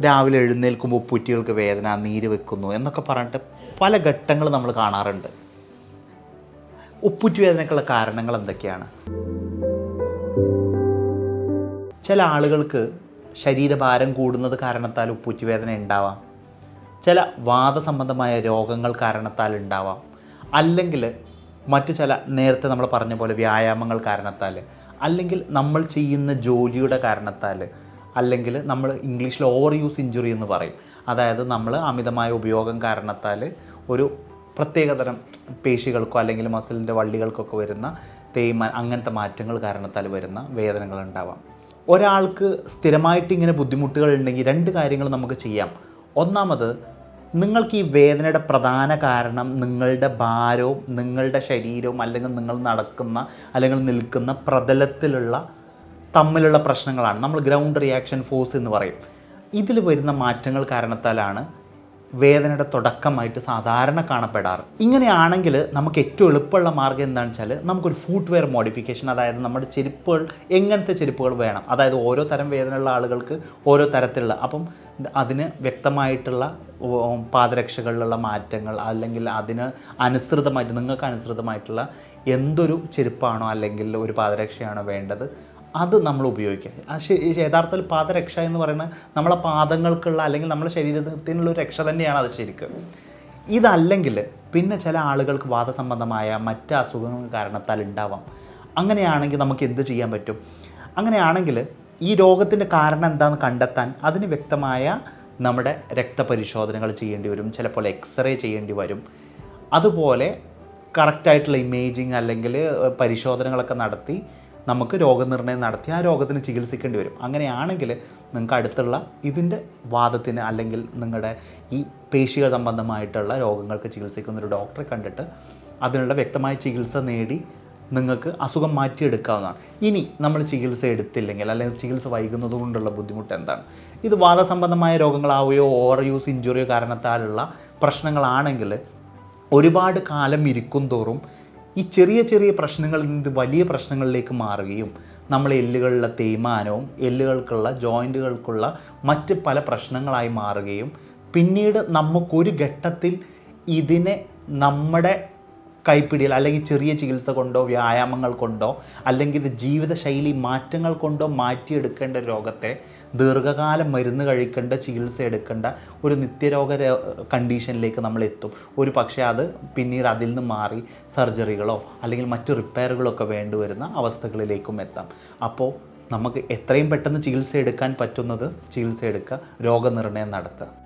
രാവിലെ എഴുന്നേൽക്കുമ്പോൾ പുറ്റികൾക്ക് വേദന നീര് വെക്കുന്നു എന്നൊക്കെ പറഞ്ഞിട്ട് പല ഘട്ടങ്ങൾ നമ്മൾ കാണാറുണ്ട്. ഉപ്പുറ്റി വേദനക്കുള്ള കാരണങ്ങൾ എന്തൊക്കെയാണ്? ചില ആളുകൾക്ക് ശരീരഭാരം കൂടുന്നത് കാരണത്താൽ ഉപ്പുറ്റി വേദന ഉണ്ടാവാം. ചില വാദസംബന്ധമായ രോഗങ്ങൾ കാരണത്താൽ ഉണ്ടാവാം. അല്ലെങ്കിൽ മറ്റ് ചില നേരത്തെ നമ്മൾ പറഞ്ഞ പോലെ വ്യായാമങ്ങൾ കാരണത്താൽ അല്ലെങ്കിൽ നമ്മൾ ചെയ്യുന്ന ജോലിയുടെ കാരണത്താൽ അല്ലെങ്കിൽ നമ്മൾ ഇംഗ്ലീഷിൽ ഓവർ യൂസ് ഇഞ്ചുറി എന്ന് പറയും. അതായത് നമ്മൾ അമിതമായ ഉപയോഗം കാരണത്താൽ ഒരു പ്രത്യേകതരം പേശികൾക്കോ അല്ലെങ്കിൽ മസിലിന്റെ വള്ളികൾക്കൊക്കെ വരുന്ന തേയ്മാൻ അങ്ങനത്തെ മാറ്റങ്ങൾ കാരണത്താൽ വരുന്ന വേദനകൾ ഉണ്ടാവാം. ഒരാൾക്ക് സ്ഥിരമായിട്ട് ഇങ്ങനെ ബുദ്ധിമുട്ടുകൾ ഉണ്ടെങ്കിൽ രണ്ട് കാര്യങ്ങൾ നമുക്ക് ചെയ്യാം. ഒന്നാമത് നിങ്ങൾക്ക് ഈ വേദനയുടെ പ്രധാന കാരണം നിങ്ങളുടെ ഭാരവും നിങ്ങളുടെ ശരീരവും അല്ലെങ്കിൽ നിങ്ങൾ നടക്കുന്ന അല്ലെങ്കിൽ നിൽക്കുന്ന പ്രതലത്തിലുള്ള തമ്മിലുള്ള പ്രശ്നങ്ങളാണ്. നമ്മൾ ഗ്രൗണ്ട് റിയാക്ഷൻ ഫോഴ്സ് എന്ന് പറയും. ഇതിൽ വരുന്ന മാറ്റങ്ങൾ കാരണത്താലാണ് വേദനയുടെ തുടക്കമായിട്ട് സാധാരണ കാണപ്പെടാറ്. ഇങ്ങനെയാണെങ്കിൽ നമുക്ക് ഏറ്റവും എളുപ്പമുള്ള മാർഗം എന്താണെന്ന് വെച്ചാൽ നമുക്കൊരു ഫുഡ് വെയർ മോഡിഫിക്കേഷൻ അതായത് നമ്മുടെ ചെരുപ്പുകൾ എങ്ങനത്തെ ചെരുപ്പുകൾ വേണം. അതായത് ഓരോ തരം വേദനയുള്ള ആളുകൾക്ക് ഓരോ തരത്തിലുള്ള. അപ്പം അതിന് വ്യക്തമായിട്ടുള്ള പാദരക്ഷകളിലുള്ള മാറ്റങ്ങൾ അല്ലെങ്കിൽ അതിന് അനുസൃതമായിട്ട് നിങ്ങൾക്ക് അനുസൃതമായിട്ടുള്ള എന്തൊരു ചെരുപ്പാണോ അല്ലെങ്കിൽ ഒരു പാദരക്ഷയാണോ വേണ്ടത് അത് നമ്മൾ ഉപയോഗിക്കുക. യഥാർത്ഥത്തിൽ പാദരക്ഷ എന്ന് പറയുന്നത് നമ്മളെ പാദങ്ങൾക്കുള്ള അല്ലെങ്കിൽ നമ്മുടെ ശരീരത്തിനുള്ള ഒരു രക്ഷ തന്നെയാണ് അത് ശരിക്കും. ഇതല്ലെങ്കിൽ പിന്നെ ചില ആളുകൾക്ക് വാദസംബന്ധമായ മറ്റ് അസുഖങ്ങൾ കാരണത്താൽ ഉണ്ടാവാം. അങ്ങനെയാണെങ്കിൽ നമുക്ക് എന്ത് ചെയ്യാൻ പറ്റും? അങ്ങനെയാണെങ്കിൽ ഈ രോഗത്തിന്റെ കാരണം എന്താണെന്ന് കണ്ടെത്താൻ അതിന് വ്യക്തമായ നമ്മുടെ രക്തപരിശോധനകൾ ചെയ്യേണ്ടി വരും. ചിലപ്പോൾ എക്സ്റേ ചെയ്യേണ്ടി വരും. അതുപോലെ കറക്റ്റായിട്ടുള്ള ഇമേജിങ് അല്ലെങ്കിൽ പരിശോധനകളൊക്കെ നടത്തി നമുക്ക് രോഗനിർണയം നടത്തി ആ രോഗത്തിന് ചികിത്സിക്കേണ്ടി വരും. അങ്ങനെയാണെങ്കിൽ നിങ്ങൾക്ക് അടുത്തുള്ള ഇതിന്റെ വാദത്തിന് അല്ലെങ്കിൽ നിങ്ങളുടെ ഈ പേശികൾ സംബന്ധമായിട്ടുള്ള രോഗങ്ങൾക്ക് ചികിത്സിക്കുന്ന ഒരു ഡോക്ടറെ കണ്ടിട്ട് അതിനുള്ള വ്യക്തമായ ചികിത്സ നേടി നിങ്ങൾക്ക് അസുഖം മാറ്റിയെടുക്കാവുന്നതാണ്. ഇനി നമ്മൾ ചികിത്സ എടുത്തില്ലെങ്കിൽ അല്ലെങ്കിൽ ചികിത്സ വൈകുന്നത് കൊണ്ടുള്ള ബുദ്ധിമുട്ട് എന്താണ്? ഇത് വാദസംബന്ധമായ രോഗങ്ങളാവുകയോ ഓവർ യൂസ് ഇഞ്ചുറിയോ കാരണത്താലുള്ള പ്രശ്നങ്ങളാണെങ്കിൽ ഒരുപാട് കാലം ഇരിക്കും തോറും ഈ ചെറിയ ചെറിയ പ്രശ്നങ്ങളിൽ നിന്ന് വലിയ പ്രശ്നങ്ങളിലേക്ക് മാറുകയും നമ്മൾ എല്ലുകളിലെ തേയ്മാനവും എല്ലുകൾക്കുള്ള ജോയിന്റുകൾക്കുള്ള മറ്റ് പല പ്രശ്നങ്ങളായി മാറുകയും പിന്നീട് നമുക്കൊരു ഘട്ടത്തിൽ ഇതിനെ നമ്മുടെ കൈപ്പിടിയിൽ അല്ലെങ്കിൽ ചെറിയ ചികിത്സ കൊണ്ടോ വ്യായാമങ്ങൾ കൊണ്ടോ അല്ലെങ്കിൽ ഇത് ജീവിതശൈലി മാറ്റങ്ങൾ കൊണ്ടോ മാറ്റിയെടുക്കേണ്ട രോഗത്തെ ദീർഘകാലം മരുന്ന് കഴിക്കേണ്ട ചികിത്സ എടുക്കേണ്ട ഒരു നിത്യരോഗ കണ്ടീഷനിലേക്ക് നമ്മൾ എത്തും. ഒരു പക്ഷേ അത് പിന്നീട് അതിൽ നിന്ന് മാറി സർജറികളോ അല്ലെങ്കിൽ മറ്റ് റിപ്പയറുകളൊക്കെ വേണ്ടിവരുന്ന അവസ്ഥകളിലേക്കും എത്താം. അപ്പോൾ നമുക്ക് എത്രയും പെട്ടെന്ന് ചികിത്സ എടുക്കാൻ പറ്റുന്നത് ചികിത്സ എടുക്കുക രോഗനിർണയം നടത്തുക.